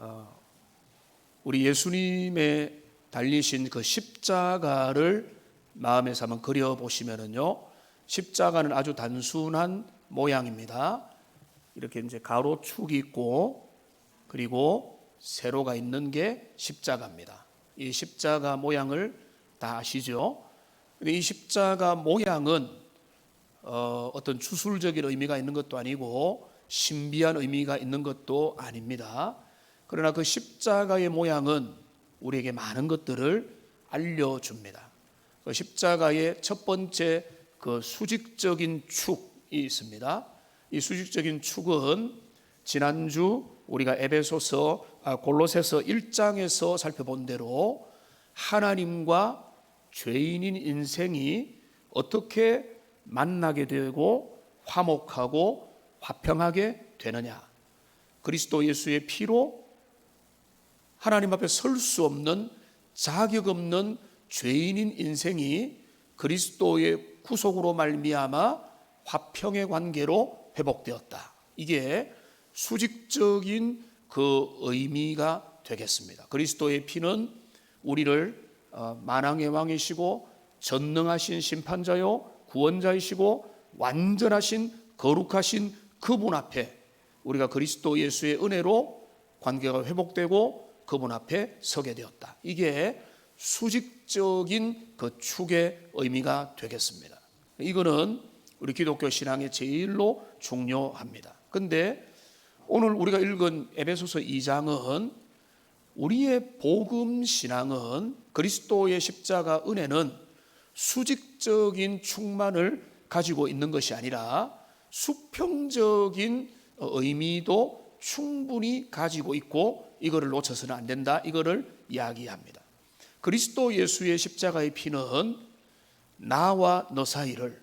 어, 우리 예수님의 달리신 그 십자가를 마음에서 한번 그려 보시면은요. 십자가는 아주 단순한 모양입니다. 이렇게 이제 가로축이 있고 그리고 세로가 있는 게 십자가입니다. 이 십자가 모양을 다 아시죠? 근데 이 십자가 모양은 어, 어떤 주술적인 의미가 있는 것도 아니고 신비한 의미가 있는 것도 아닙니다. 그러나 그 십자가의 모양은 우리에게 많은 것들을 알려줍니다. 그 십자가의 첫 번째 그 수직적인 축이 있습니다. 이 수직적인 축은 지난주 우리가 에베소서 아, 골로새서 1장에서 살펴본 대로 하나님과 죄인인 인생이 어떻게 만나게 되고 화목하고 화평하게 되느냐. 그리스도 예수의 피로 하나님 앞에 설 수 없는 자격 없는 죄인인 인생이 그리스도의 구속으로 말미암아 화평의 관계로 회복되었다. 이게 수직적인 그 의미가 되겠습니다. 그리스도의 피는 우리를 어, 만왕의 왕이시고 전능하신 심판자요 구원자이시고 완전하신 거룩하신 그분 앞에 우리가 그리스도 예수의 은혜로 관계가 회복되고 그분 앞에 서게 되었다. 이게 수직적인 그 축의 의미가 되겠습니다. 이거는 우리 기독교 신앙의 제일로 중요합니다. 근데 오늘 우리가 읽은 에베소서 2장은 우리의 복음 신앙은 그리스도의 십자가 은혜는 수직적인 충만을 가지고 있는 것이 아니라 수평적인 의미도 충분히 가지고 있고 이거를 놓쳐서는 안 된다. 이거를 이야기합니다. 그리스도 예수의 십자가의 피는 나와 너 사이를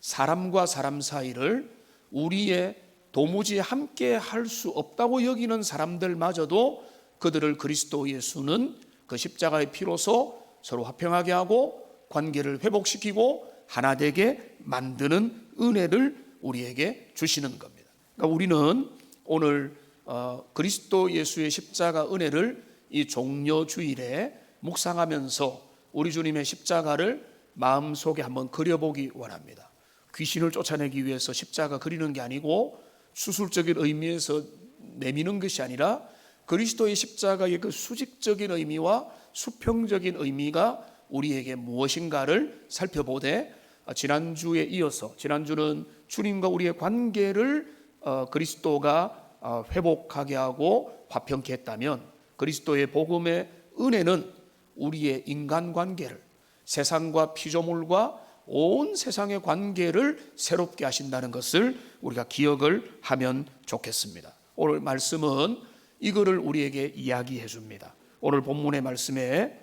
사람과 사람 사이를 우리의 도무지 함께 할 수 없다고 여기는 사람들마저도 그들을 그리스도 예수는 그 십자가의 피로서 서로 화평하게 하고 관계를 회복시키고 하나 되게 만드는 은혜를 우리에게 주시는 겁니다. 그러니까 우리는 오늘 어, 그리스도 예수의 십자가 은혜를 이 종려 주일에 묵상하면서 우리 주님의 십자가를 마음속에 한번 그려보기 원합니다. 귀신을 쫓아내기 위해서 십자가 그리는 게 아니고 수술적인 의미에서 내미는 것이 아니라 그리스도의 십자가의 그 수직적인 의미와 수평적인 의미가 우리에게 무엇인가를 살펴보되 지난주에 이어서 지난주는 주님과 우리의 관계를 어, 그리스도가 어, 회복하게 하고 화평케 했다면 그리스도의 복음의 은혜는 우리의 인간 관계를 세상과 피조물과 온 세상의 관계를 새롭게 하신다는 것을 우리가 기억을 하면 좋겠습니다. 오늘 말씀은 이거를 우리에게 이야기해 줍니다. 오늘 본문의 말씀에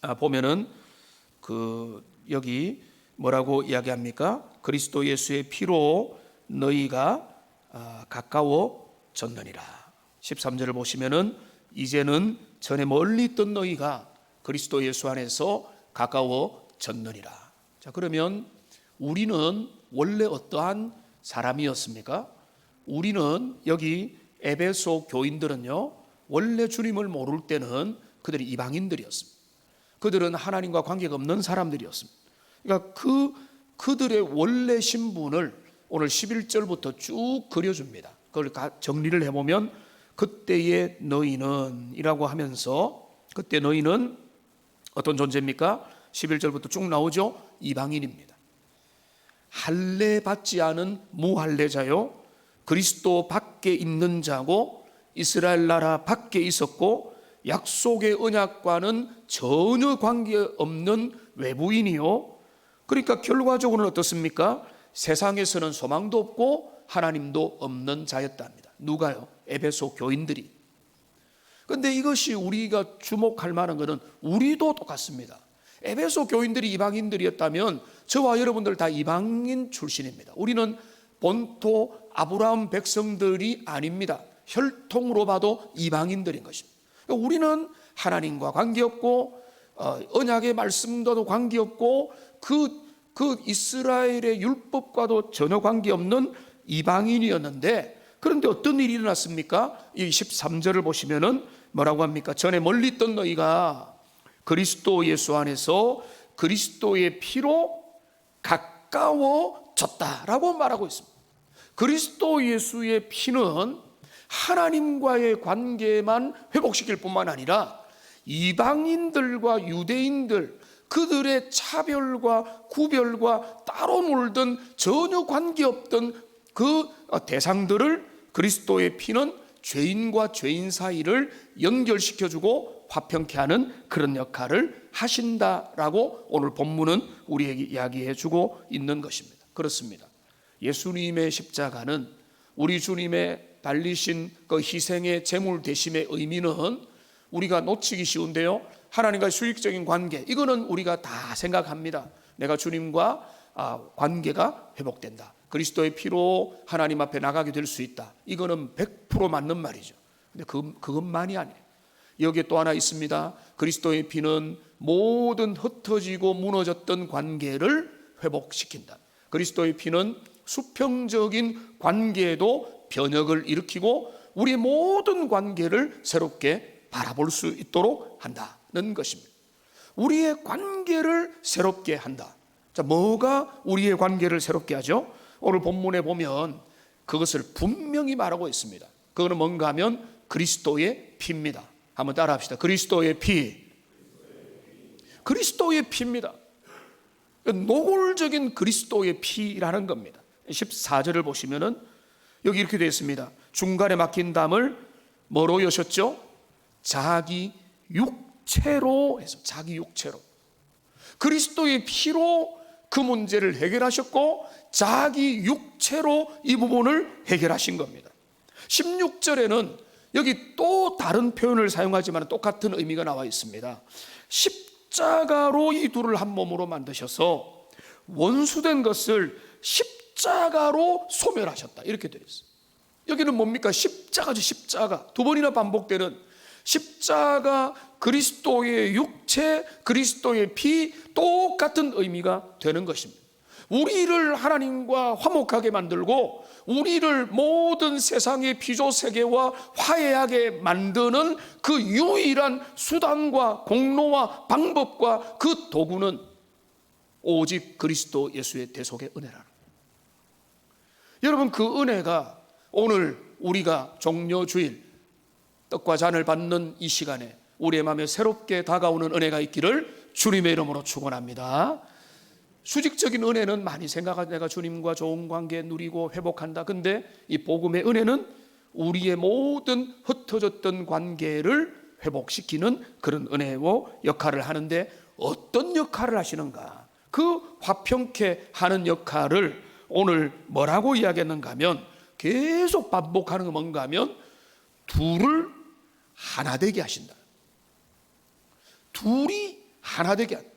아, 보면은 그 여기 뭐라고 이야기합니까? 그리스도 예수의 피로 너희가 아, 가까워졌느니라. 13절을 보시면은 이제는 전에 멀리 있던 너희가 그리스도 예수 안에서 가까워졌느니라. 자, 그러면 우리는 원래 어떠한 사람이었습니까? 우리는 여기 에베소 교인들은요, 원래 주님을 모를 때는 그들이 이방인들이었습니다. 그들은 하나님과 관계가 없는 사람들이었습니다. 그러니까 그, 그들의 원래 신분을 오늘 11절부터 쭉 그려줍니다. 그걸 정리를 해보면, 그때의 너희는 이라고 하면서, 그때 너희는 어떤 존재입니까? 11절부터 쭉 나오죠? 이방인입니다. 할례 받지 않은 무할례자요. 그리스도 밖에 있는 자고 이스라엘 나라 밖에 있었고 약속의 언약과는 전혀 관계없는 외부인이요. 그러니까 결과적으로는 어떻습니까? 세상에서는 소망도 없고 하나님도 없는 자였답니다. 누가요? 에베소 교인들이. 근데 이것이 우리가 주목할 만한 것은 우리도 똑같습니다. 에베소 교인들이 이방인들이었다면 저와 여러분들 다 이방인 출신입니다. 우리는 본토 아브라함 백성들이 아닙니다. 혈통으로 봐도 이방인들인 것입니다. 그러니까 우리는 하나님과 관계없고 어, 언약의 말씀과도 관계없고 그, 그 이스라엘의 율법과도 전혀 관계없는 이방인이었는데 그런데 어떤 일이 일어났습니까? 이 13절을 보시면은 뭐라고 합니까? 전에 멀리 있던 너희가 그리스도 예수 안에서 그리스도의 피로 가까워졌다라고 말하고 있습니다. 그리스도 예수의 피는 하나님과의 관계만 회복시킬 뿐만 아니라 이방인들과 유대인들 그들의 차별과 구별과 따로 놀던 전혀 관계없던 그 대상들을 그리스도의 피는 죄인과 죄인 사이를 연결시켜주고 화평케 하는 그런 역할을 하신다라고 오늘 본문은 우리에게 이야기해 주고 있는 것입니다. 그렇습니다. 예수님의 십자가는 우리 주님의 달리신 그 희생의 제물 대심의 의미는 우리가 놓치기 쉬운데요. 하나님과의 수익적인 관계 이거는 우리가 다 생각합니다. 내가 주님과 아, 관계가 회복된다. 그리스도의 피로 하나님 앞에 나가게 될 수 있다. 이거는 100% 맞는 말이죠. 근데 그, 그것만이 아니에요. 여기에 또 하나 있습니다. 그리스도의 피는 모든 흩어지고 무너졌던 관계를 회복시킨다. 그리스도의 피는 수평적인 관계에도 변혁을 일으키고 우리의 모든 관계를 새롭게 바라볼 수 있도록 한다는 것입니다. 우리의 관계를 새롭게 한다. 자, 뭐가 우리의 관계를 새롭게 하죠? 오늘 본문에 보면 그것을 분명히 말하고 있습니다. 그거는 뭔가 하면 그리스도의 피입니다. 한번 따라 합시다. 그리스도의 피. 그리스도의 피입니다. 노골적인 그리스도의 피라는 겁니다. 14절을 보시면은 여기 이렇게 되어 있습니다. 중간에 막힌 담을 뭐로 여셨죠? 자기 육체로 해서 자기 육체로 그리스도의 피로 그 문제를 해결하셨고 자기 육체로 이 부분을 해결하신 겁니다. 16절에는 여기 또 다른 표현을 사용하지만 똑같은 의미가 나와 있습니다. 십자가로 이 둘을 한 몸으로 만드셔서 원수된 것을 십자가로 소멸하셨다. 이렇게 되어 있어요. 여기는 뭡니까? 십자가죠, 십자가. 두 번이나 반복되는 십자가 그리스도의 육체, 그리스도의 피 똑같은 의미가 되는 것입니다. 우리를 하나님과 화목하게 만들고 우리를 모든 세상의 피조 세계와 화해하게 만드는 그 유일한 수단과 공로와 방법과 그 도구는 오직 그리스도 예수의 대속의 은혜라는 여러분 그 은혜가 오늘 우리가 종려 주일 떡과 잔을 받는 이 시간에 우리의 마음에 새롭게 다가오는 은혜가 있기를 주님의 이름으로 축원합니다. 수직적인 은혜는 많이 생각하고 내가 주님과 좋은 관계 누리고 회복한다. 근데 이 복음의 은혜는 우리의 모든 흩어졌던 관계를 회복시키는 그런 은혜로 역할을 하는데 어떤 역할을 하시는가? 그 화평케 하는 역할을 오늘 뭐라고 이야기했는가 하면 계속 반복하는 건 뭔가 하면 둘을 하나 되게 하신다. 둘이 하나 되게 한다.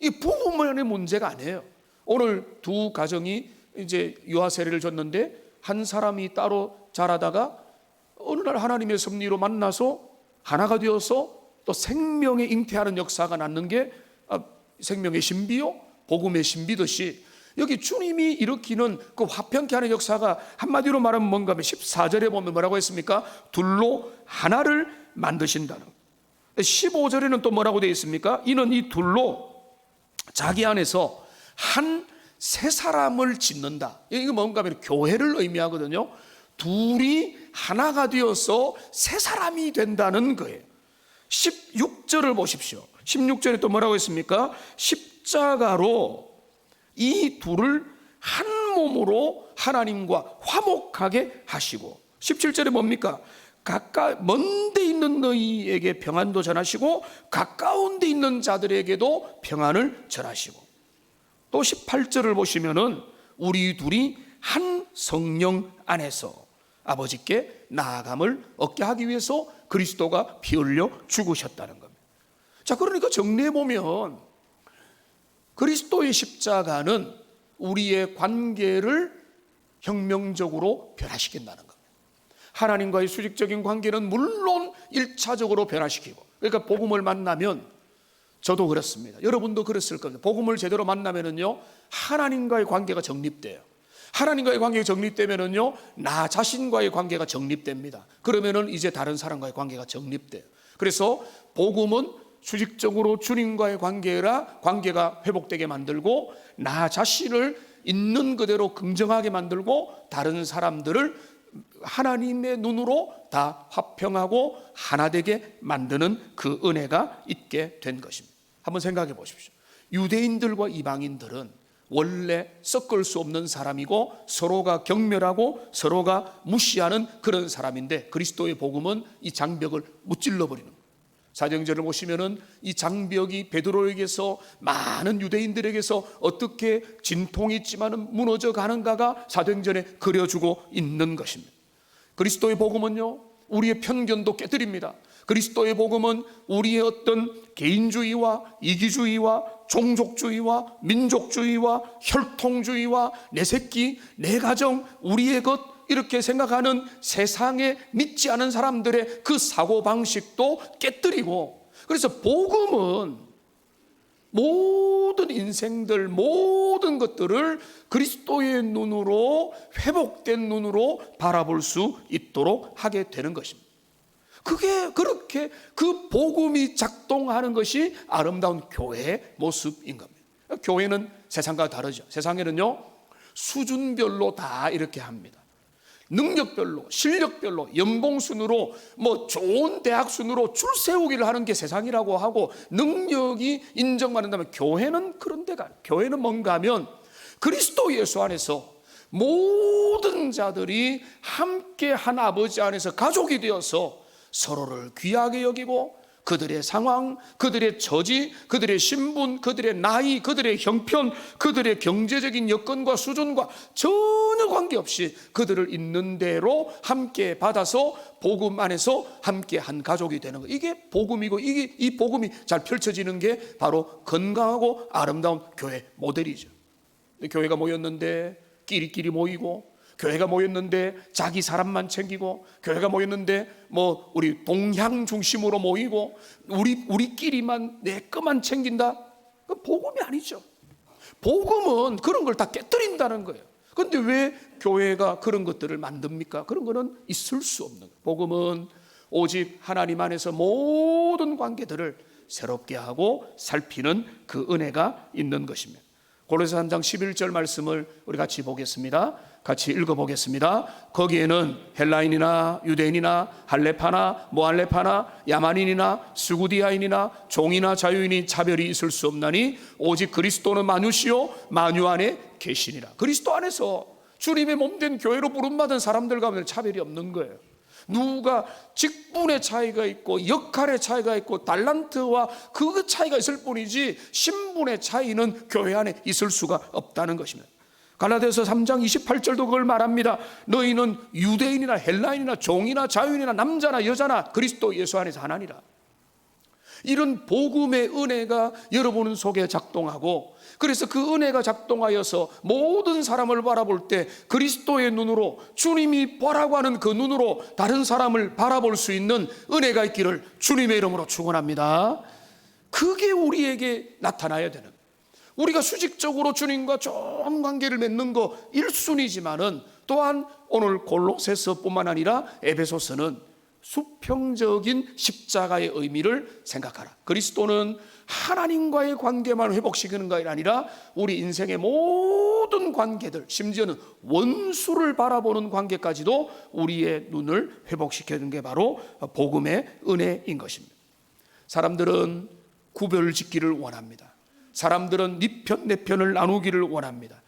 이 부부만의 문제가 아니에요. 오늘 두 가정이 이제 유아 세례를 줬는데 한 사람이 따로 자라다가 어느 날 하나님의 섭리로 만나서 하나가 되어서 또 생명에 잉태하는 역사가 낳는 게 아, 생명의 신비요, 복음의 신비듯이 여기 주님이 일으키는 그 화평케 하는 역사가 한마디로 말하면 뭔가 하면 14절에 보면 뭐라고 했습니까? 둘로 하나를 만드신다는. 15절에는 또 뭐라고 되어 있습니까? 이는 이 둘로 자기 안에서 한 세 사람을 짓는다. 이게 뭔가 하면 교회를 의미하거든요. 둘이 하나가 되어서 세 사람이 된다는 거예요. 16절을 보십시오. 16절에 또 뭐라고 했습니까? 십자가로 이 둘을 한 몸으로 하나님과 화목하게 하시고 17절에 뭡니까? 가까 먼데 있는 너희에게 평안도 전하시고 가까운 데 있는 자들에게도 평안을 전하시고 또 18절을 보시면은 우리 둘이 한 성령 안에서 아버지께 나아감을 얻게 하기 위해서 그리스도가 피 흘려 죽으셨다는 겁니다. 자, 그러니까 정리해 보면 그리스도의 십자가는 우리의 관계를 혁명적으로 변화시킨다는 겁니다. 하나님과의 수직적인 관계는 물론 일차적으로 변화시키고 그러니까 복음을 만나면 저도 그렇습니다. 여러분도 그랬을 겁니다. 복음을 제대로 만나면은요 하나님과의 관계가 정립돼요. 하나님과의 관계가 정립되면은요, 나 자신과의 관계가 정립됩니다. 그러면은 이제 다른 사람과의 관계가 정립돼요. 그래서 복음은 수직적으로 주님과의 관계라 관계가 회복되게 만들고 나 자신을 있는 그대로 긍정하게 만들고 다른 사람들을 하나님의 눈으로 다 화평하고 하나 되게 만드는 그 은혜가 있게 된 것입니다. 한번 생각해 보십시오. 유대인들과 이방인들은 원래 섞을 수 없는 사람이고 서로가 경멸하고 서로가 무시하는 그런 사람인데 그리스도의 복음은 이 장벽을 무찔러 버리는. 사정절을 보시면은 이 장벽이 베드로에게서 많은 유대인들에게서 어떻게 진통이 있지만은 무너져 가는가가 사도행전에 그려주고 있는 것입니다. 그리스도의 복음은요, 우리의 편견도 깨뜨립니다. 그리스도의 복음은 우리의 어떤 개인주의와 이기주의와 종족주의와 민족주의와 혈통주의와 내 새끼, 내 가정, 우리의 것 이렇게 생각하는 세상에 믿지 않은 사람들의 그 사고 방식도 깨뜨리고 그래서 복음은 모든 인생들 모든 것들을 그리스도의 눈으로 회복된 눈으로 바라볼 수 있도록 하게 되는 것입니다. 그게 그렇게 그 복음이 작동하는 것이 아름다운 교회의 모습인 겁니다. 교회는 세상과 다르죠. 세상에는요, 수준별로 다 이렇게 합니다. 능력별로, 실력별로, 연봉순으로, 뭐 좋은 대학순으로 줄 세우기를 하는 게 세상이라고 하고 능력이 인정받는다면 교회는 그런 데가, 교회는 뭔가 하면 그리스도 예수 안에서 모든 자들이 함께 한 아버지 안에서 가족이 되어서 서로를 귀하게 여기고 그들의 상황, 그들의 처지, 그들의 신분, 그들의 나이, 그들의 형편, 그들의 경제적인 여건과 수준과 전혀 관계없이 그들을 있는 대로 함께 받아서 복음 안에서 함께 한 가족이 되는 거. 이게 복음이고 이게 이 복음이 잘 펼쳐지는 게 바로 건강하고 아름다운 교회 모델이죠. 교회가 모였는데 끼리끼리 모이고 교회가 모였는데 자기 사람만 챙기고 교회가 모였는데 뭐 우리 동향 중심으로 모이고 우리 우리끼리만 내 것만 챙긴다. 그 복음이 아니죠. 복음은 그런 걸 다 깨뜨린다는 거예요. 근데 왜 교회가 그런 것들을 만듭니까? 그런 거는 있을 수 없는 거예요. 복음은 오직 하나님 안에서 모든 관계들을 새롭게 하고 살피는 그 은혜가 있는 것입니다. 고린도서 3장 11절 말씀을 우리 같이 보겠습니다. 같이 읽어보겠습니다. 거기에는 헬라인이나 유대인이나 할레파나 모할레파나 야만인이나 스구디아인이나 종이나 자유인이 차별이 있을 수 없나니 오직 그리스도는 만유시요 만유 안에 계시니라. 그리스도 안에서 주님의 몸된 교회로 부름받은 사람들 가운데 차별이 없는 거예요. 누가 직분의 차이가 있고 역할의 차이가 있고 달란트와 그 차이가 있을 뿐이지 신분의 차이는 교회 안에 있을 수가 없다는 것입니다. 갈라디아서 3장 28절도 그걸 말합니다. 너희는 유대인이나 헬라인이나 종이나 자유인이나 남자나 여자나 그리스도 예수 안에서 하나니라. 이런 복음의 은혜가 여러분 속에 작동하고 그래서 그 은혜가 작동하여서 모든 사람을 바라볼 때 그리스도의 눈으로 주님이 보라고 하는 그 눈으로 다른 사람을 바라볼 수 있는 은혜가 있기를 주님의 이름으로 축원합니다. 그게 우리에게 나타나야 되는 우리가 수직적으로 주님과 좋은 관계를 맺는 거 1순위지만은 또한 오늘 골로새서뿐만 아니라 에베소서는 수평적인 십자가의 의미를 생각하라. 그리스도는 하나님과의 관계만 회복시키는 것이 아니라 우리 인생의 모든 관계들, 심지어는 원수를 바라보는 관계까지도 우리의 눈을 회복시키는 게 바로 복음의 은혜인 것입니다. 사람들은 구별 짓기를 원합니다. 사람들은 네 편, 내 편을 나누기를 원합니다.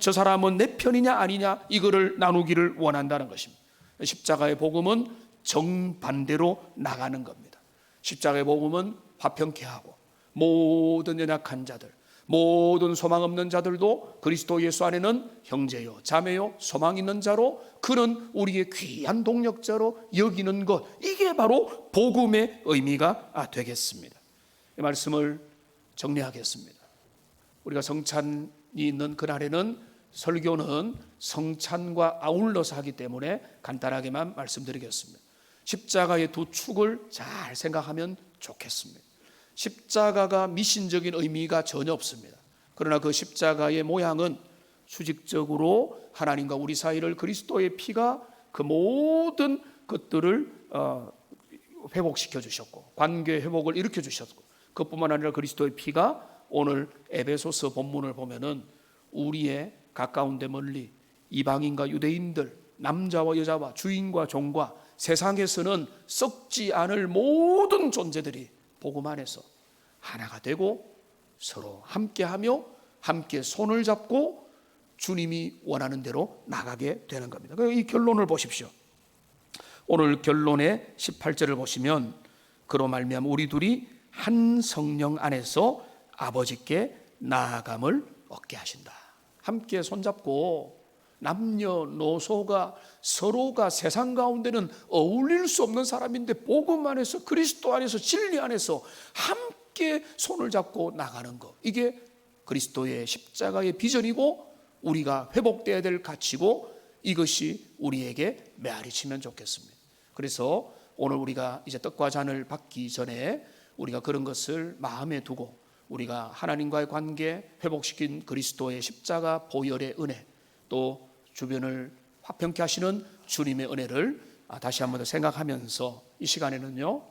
저 사람은 내 편이냐 아니냐 이거를 나누기를 원한다는 것입니다. 십자가의 복음은 정반대로 나가는 겁니다. 십자가의 복음은 화평케 하고 모든 연약한 자들, 모든 소망 없는 자들도 그리스도 예수 안에는 형제요, 자매요, 소망 있는 자로 그는 우리의 귀한 동력자로 여기는 것 이게 바로 복음의 의미가 되겠습니다. 이 말씀을 정리하겠습니다. 우리가 성찬이 있는 그날에는 설교는 성찬과 아울러서 하기 때문에 간단하게만 말씀드리겠습니다. 십자가의 두 축을 잘 생각하면 좋겠습니다. 십자가가 미신적인 의미가 전혀 없습니다. 그러나 그 십자가의 모양은 수직적으로 하나님과 우리 사이를 그리스도의 피가 그 모든 것들을 어, 회복시켜 주셨고 관계 회복을 일으켜 주셨고 그뿐만 아니라 그리스도의 피가 오늘 에베소서 본문을 보면은 우리의 가까운데 멀리 이방인과 유대인들 남자와 여자와 주인과 종과 세상에서는 썩지 않을 모든 존재들이 복음 안에서 하나가 되고 서로 함께하며 함께 손을 잡고 주님이 원하는 대로 나가게 되는 겁니다. 그이 결론을 보십시오. 오늘 결론의 18절을 보시면 그로 말미암아 우리 둘이 한 성령 안에서 아버지께 나아감을 얻게 하신다. 함께 손잡고 남녀노소가 서로가 세상 가운데는 어울릴 수 없는 사람인데 복음 안에서 그리스도 안에서 진리 안에서 함께 손을 잡고 나가는 것. 이게 그리스도의 십자가의 비전이고 우리가 회복돼야 될 가치고 이것이 우리에게 메아리 치면 좋겠습니다. 그래서 오늘 우리가 이제 떡과 잔을 받기 전에 우리가 그런 것을 마음에 두고 우리가 하나님과의 관계 회복시킨 그리스도의 십자가 보혈의 은혜 또 주변을 화평케 하시는 주님의 은혜를 아, 다시 한번 더 생각하면서 이 시간에는요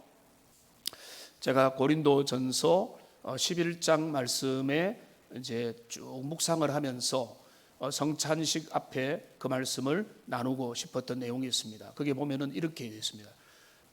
제가 고린도 전서 11장 말씀에 이제 쭉 묵상을 하면서 어, 성찬식 앞에 그 말씀을 나누고 싶었던 내용이 있습니다. 그게 보면은 이렇게 되어 있습니다.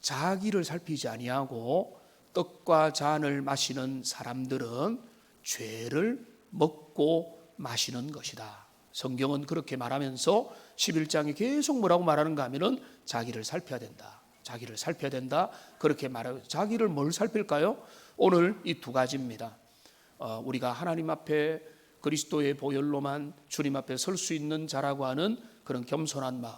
자기를 살피지 아니하고 떡과 잔을 마시는 사람들은 죄를 먹고 마시는 것이다. 성경은 그렇게 말하면서 11장에 계속 뭐라고 말하는가 하면은 자기를 살펴야 된다. 자기를 살펴야 된다. 그렇게 말하고 자기를 뭘 살필까요? 오늘 이 두 가지입니다. 어, 우리가 하나님 앞에 그리스도의 보혈로만 주님 앞에 설 수 있는 자라고 하는 그런 겸손한 마음,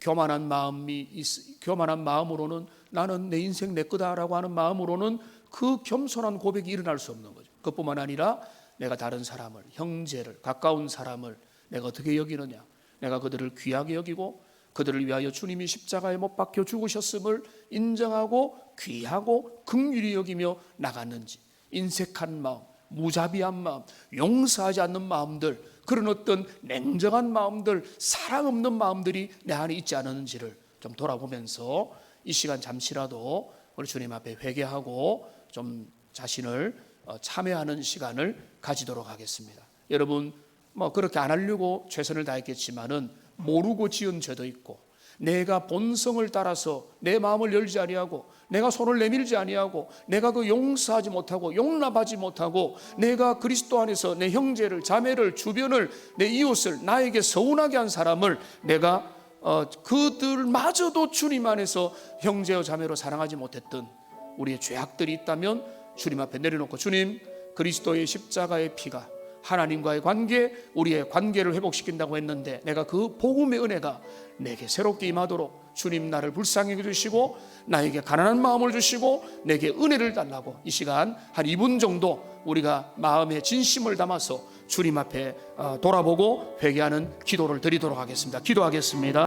교만한 마음이 있, 교만한 마음으로는 나는 내 인생 내 거다라고 하는 마음으로는 그 겸손한 고백이 일어날 수 없는 거죠. 그뿐만 아니라 내가 다른 사람을 형제를 가까운 사람을 내가 어떻게 여기느냐? 내가 그들을 귀하게 여기고 그들을 위하여 주님이 십자가에 못 박혀 죽으셨음을 인정하고 귀하고 긍휼히 여기며 나갔는지 인색한 마음, 무자비한 마음, 용서하지 않는 마음들, 그런 어떤 냉정한 마음들, 사랑 없는 마음들이 내 안에 있지 않았는지를 좀 돌아보면서 이 시간 잠시라도 우리 주님 앞에 회개하고 좀 자신을 어, 참여하는 시간을 가지도록 하겠습니다. 여러분 뭐 그렇게 안 하려고 최선을 다했겠지만은 모르고 지은 죄도 있고 내가 본성을 따라서 내 마음을 열지 아니하고 내가 손을 내밀지 아니하고 내가 그 용서하지 못하고 용납하지 못하고 내가 그리스도 안에서 내 형제를 자매를 주변을 내 이웃을 나에게 서운하게 한 사람을 내가 어, 그들마저도 주님 안에서 형제와 자매로 사랑하지 못했던 우리의 죄악들이 있다면 주님 앞에 내려놓고 주님 그리스도의 십자가의 피가 하나님과의 관계, 우리의 관계를 회복시킨다고 했는데 내가 그 복음의 은혜가 내게 새롭게 임하도록 주님 나를 불쌍히 해주시고 나에게 가난한 마음을 주시고 내게 은혜를 달라고 이 시간 한 2분 정도 우리가 마음의 진심을 담아서 주님 앞에 어, 돌아보고 회개하는 기도를 드리도록 하겠습니다. 기도하겠습니다.